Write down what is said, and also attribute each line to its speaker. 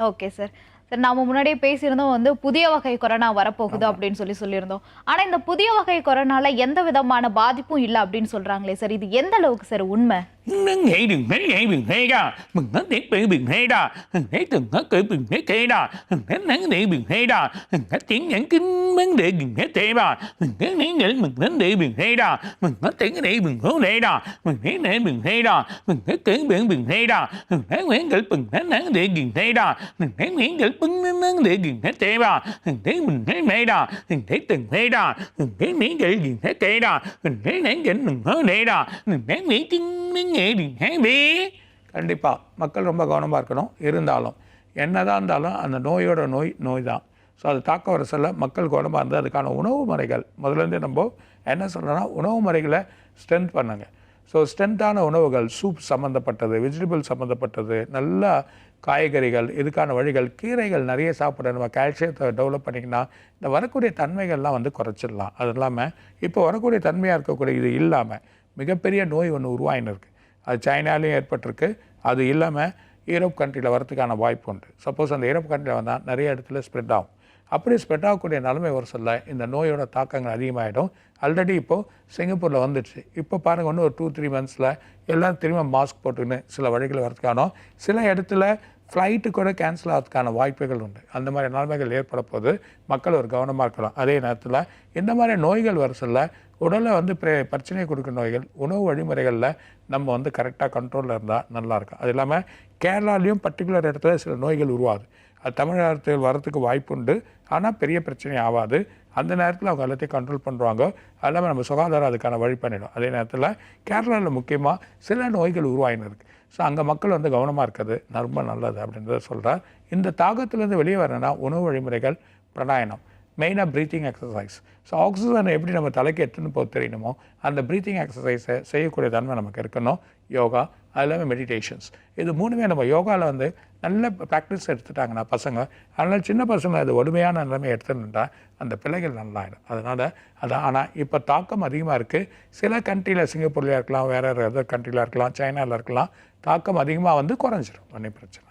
Speaker 1: Okay sir sir நாம முன்னாடியே பேசியிருந்தோம் வந்து புதிய வகை கொரோனா வரப்போகுது அப்படின்னு சொல்லி சொல்லியிருந்தோம். ஆனா இந்த புதிய வகை கொரோனால எந்த விதமான பாதிப்பும் இல்லை அப்படின்னு சொல்றாங்களே சார் இது எந்த அளவுக்கு சார் உண்மை?
Speaker 2: 능행이능행이능행이가 능행대비능행이다 능행등학교능행대다 능행능대능행이다 능행tiếng nhẫn kinh vấn đề 능행대다 능행능행능행대능행이다 능행tiếng nhẫn bình hướng đề đó 능행능행능행이다 능행tiếng biển bình thế đó 능행능행능행대능행대다 능행능행능행대능행대다 능행능행능행대다 능행từng thế đó 능행능행능행대다 능행능행능행대다 능행능행능행대다 능행능행능행대다 கண்டிப்பாக மக்கள் ரொம்ப கவனமாக இருக்கணும். இருந்தாலும் என்னதான் இருந்தாலும் அந்த நோயோட நோய் நோய் தான் ஸோ அது தாக்க வர சொல்ல மக்கள் கவனமாக இருந்தால் அதுக்கான உணவு முறைகள். முதலேருந்தே நம்ம என்ன சொல்கிறோன்னா உணவு முறைகளை ஸ்ட்ரென்த் பண்ணுங்க. ஸோ ஸ்ட்ரென்த்தான உணவுகள் சூப் சம்மந்தப்பட்டது வெஜிடபிள் சம்மந்தப்பட்டது நல்ல காய்கறிகள் இதுக்கான வழிகள் கீரைகள் நிறைய சாப்பிட நம்ம கால்சியத்தை டெவலப் பண்ணிங்கன்னா இந்த வரக்கூடிய தன்மைகள்லாம் வந்து குறைச்சிடலாம். அது இல்லாமல் இப்போ வரக்கூடிய தன்மையாக இருக்கக்கூடிய இது இல்லாமல் மிகப்பெரிய நோய் ஒன்று உருவாயின்னு இருக்குது அது சைனாலையும் ஏற்பட்டிருக்கு. அது இல்லாமல் யூரோப் கண்ட்ரியில் வரத்துக்கான வாய்ப்பு உண்டு. சப்போஸ் அந்த யூரோப் கண்ட்ரியில் வந்தால் நிறைய இடத்துல ஸ்ப்ரெட் ஆகும். அப்படி ஸ்ப்ரெட் ஆகக்கூடிய நிலைமை ஒரு சொல்ல இந்த நோயோட தாக்கங்கள் அதிகமாகிடும் ஆல்ரெடி இப்போது சிங்கப்பூரில் வந்துடுச்சு. இப்போ பாருங்கள் ஒன்று ஒரு டூ த்ரீ மந்த்ஸில் எல்லாம் திரும்ப மாஸ்க் போட்டுன்னு சில வழிகள் வரதுக்கானோ சில இடத்துல ஃப்ளைட்டு கூட கேன்சல் ஆகிறதுக்கான வாய்ப்புகள் உண்டு. அந்த மாதிரி நிலைமைகள் ஏற்பட போது மக்கள் ஒரு கவனமாக இருக்கலாம். அதே நேரத்தில் இந்த மாதிரி நோய்கள் வர சொல்ல உடலை வந்து பிரே பிரச்சனை கொடுக்குற நோய்கள் உணவு வழிமுறைகளில் நம்ம வந்து கரெக்டாக கண்ட்ரோலில் இருந்தால் நல்லாயிருக்கும் அது இல்லாமல் கேரளாலையும் பர்டிகுலர் இடத்துல சில நோய்கள் உருவாகுது. அது தமிழகத்தில் வரத்துக்கு வாய்ப்பு உண்டு ஆனால் பெரிய பிரச்சனை ஆகாது அந்த நேரத்தில் அவங்க எல்லாத்தையும் கண்ட்ரோல் பண்ணுவாங்க அது இல்லாமல் நம்ம சுகாதாரம் அதுக்கான வழி பண்ணிடும் அதே நேரத்தில் கேரளாவில் முக்கியமாக சில நோய்கள் உருவாயின்னு இருக்குது ஸோ அங்கே மக்கள் வந்து கவனமாக இருக்கிறது ரொம்ப நல்லது அப்படின்றத சொல்கிறார் இந்த தாகத்திலேருந்து வெளியே வரணும்னா உணவு வழிமுறைகள் பிராணாயணம் மெயினாக ப்ரீத்திங் எக்ஸசைஸ் ஸோ ஆக்சிஜனை எப்படி நம்ம தலைக்கு எடுத்துன்னு போக தெரியணுமோ அந்த ப்ரீத்திங் எக்ஸசைஸை செய்யக்கூடிய தன்மை நமக்கு இருக்கணும். யோகா அது இல்லாமல் மெடிடேஷன்ஸ் இது மூணுமே நம்ம யோகாவில் வந்து நல்ல ப்ராக்டிஸ் எடுத்துட்டாங்கன்னா பசங்க அதனால் சின்ன பசங்க அது வலிமையான நிலைமை எடுத்துருந்தா அந்த பிள்ளைகள் நல்லாயிடும். அதனால் அது ஆனால் இப்போ தாக்கம் அதிகமாக இருக்குது சில கண்ட்ரியில் சிங்கப்பூர்லையாக இருக்கலாம் வேறு எதர் கண்ட்ரியில் இருக்கலாம் சைனாவில் இருக்கலாம் தாக்கம் அதிகமாக வந்து குறைஞ்சிரும். ஒன்றும் பிரச்சனை